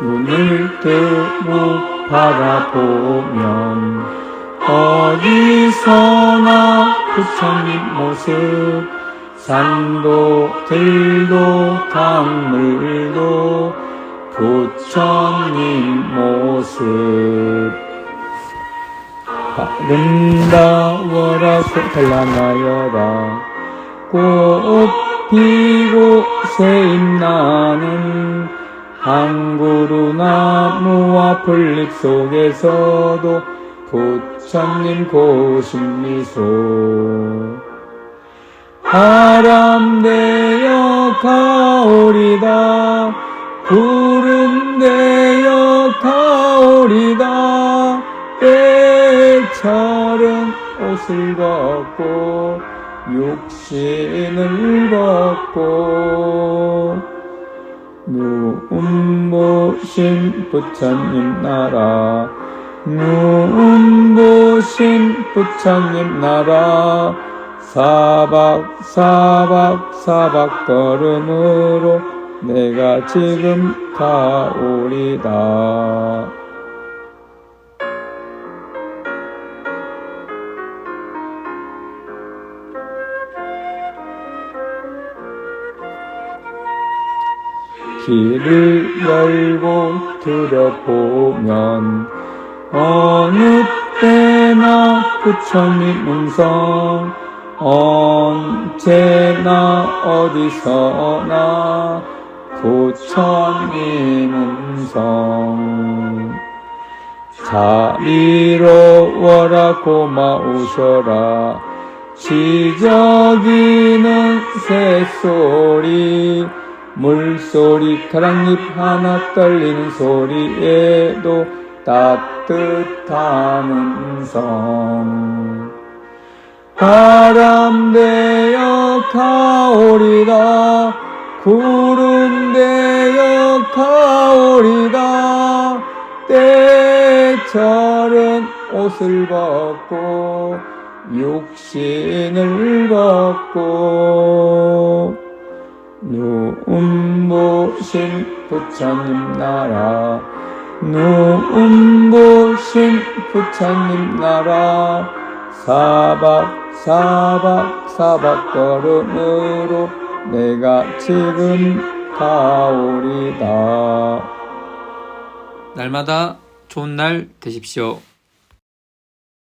눈을 뜨고 바라보면 어디서나 부처님 모습 산도 들도 강물도 부처님 모습. 아름다워라 소탈나나여라. 꽃 피고 새잎나는 항구루 나무와 풀잎 속에서도 부처님 고심 미소. 바람 내어 가오리다 구름 내어 가오리다 때철은 옷을 벗고 육신을 벗고 눈보신 부처님 나라. 눈보신 부처님 나라. 사박 사박 사박 걸음으로 내가 지금 가오리다 길을 열고 들여보면 어느 때나 부처님 음성 언제나 어디서나 부처님 음성. 자비로워라 고마우셔라. 지저귀는 새소리 물소리 가랑잎 하나 떨리는 소리에도 따뜻한 음성. 바람 내어 가오리다 구름 내어 가오리다. 때철은 옷을 벗고 육신을 벗고 눈보신 부처님 나라. 눈보신 부처님 나라. 사박 사박 사박 걸음으로 내가 지금 가오리다. 날마다 좋은 날 되십시오.